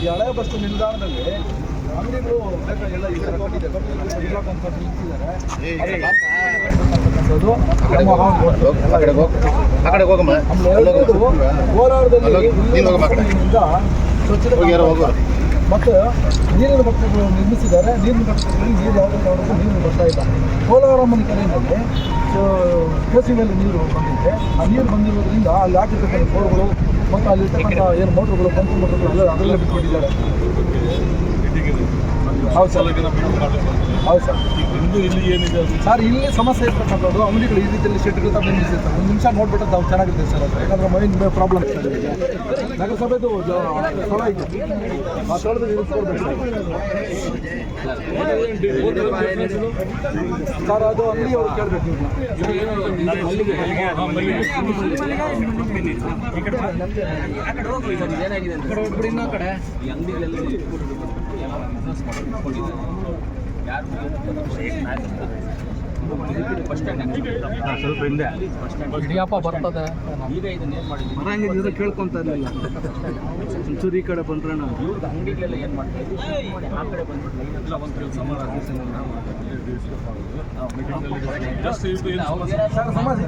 ಈ ಹಳೆ ಬಸ್ ನಿಲ್ದಾಣದಲ್ಲಿ ಅಂಗಡಿಗಳು ಎಲ್ಲ ಈ ಥರ ಕಟ್ಟಿದೆ. ಮತ್ತು ನೀರಿನ ಭಕ್ತಗಳು ನಿರ್ಮಿಸಿದ್ದಾರೆ. ನೀರಿನ ಭಕ್ತಗಳಲ್ಲಿ ನೀರು ಯಾವುದೇ ಕಾರಣಕ್ಕೂ ನೀರು ಬರ್ತಾ ಇಲ್ಲ. ಕೋಲಾರಮ್ಮನ ಕೆರೆಯಲ್ಲಿ ಕೆಸಿನಲ್ಲಿ ನೀರು ಬಂದಿದೆ. ಆ ನೀರು ಬಂದಿರೋದ್ರಿಂದ ಅಲ್ಲಿ ಹಾಕಿರ್ತಕ್ಕಂಥ ಬೋರ್ಗಳು ಮತ್ತು ಅಲ್ಲಿ ಏನು ಮೋಟ್ರುಗಳು ಪಂಪ್ ಮೋಟ್ರುಗಳು ಎಲ್ಲ ಅದರಲ್ಲೇ ಬಿಟ್ಬಿಟ್ಟಿದ್ದಾರೆ ಹೌದು ಸರ್. ಹೌದು ಸರ್. ಇಂದು ಇಲ್ಲಿ ಏನಿದೆ ಸರ್ ಇಲ್ಲಿ ಸಮಸ್ಯೆ ಇರ್ತಕ್ಕಂಥದ್ದು ಅಂಗಡಿಗಳು ಈ ರೀತಿಯಲ್ಲಿ ಶೆಟ್ಗಳು ತಂದು ಸರ್ ಒಂದು ನಿಮಿಷ ನೋಡ್ಬಿಟ್ಟು ನಾವು ಚೆನ್ನಾಗಿರುತ್ತೆ ಸರ್ ಅದು. ಯಾಕಂದ್ರೆ ಮೈನ್ ಪ್ರಾಬ್ಲಮ್ ನಗರಸಭೆದು ಜ- ಸ್ಥಳ ಇದೆ. ಆ ಸ್ಥಳದಲ್ಲಿ ಇರಿಸ್ಕೊಡ್ಬೇಕು ಸರ್. ಸರ್ ಅದು ಅಲ್ಲಿ ಅವ್ರು ಕೇಳಬೇಕು ಸ್ವಲ್ಪ ಹಿಂದೆ. ಬರ್ತದೆ. ಈಗ ಇದನ್ನ ಏನ್ ಮಾಡಿದ್ವಿ ಬರಂಗಿದ್ರೆ ಕೇಳ್ಕೊಂತ ಇರಲಿಲ್ಲ. ಒಂಚೂರು ಈ ಕಡೆ ಬಂದ್ರೆ ನಾವು ಅಂಗಡಿಗಳೆಲ್ಲ ಏನ್ ಮಾಡ್ತಾ ಇದ್ವಿ? ಆ ಕಡೆ ಬಂದ್ಬಿಟ್ಟು ಒಂದು ಕೆಲಸ ಸರ್ ಸಮಾಜ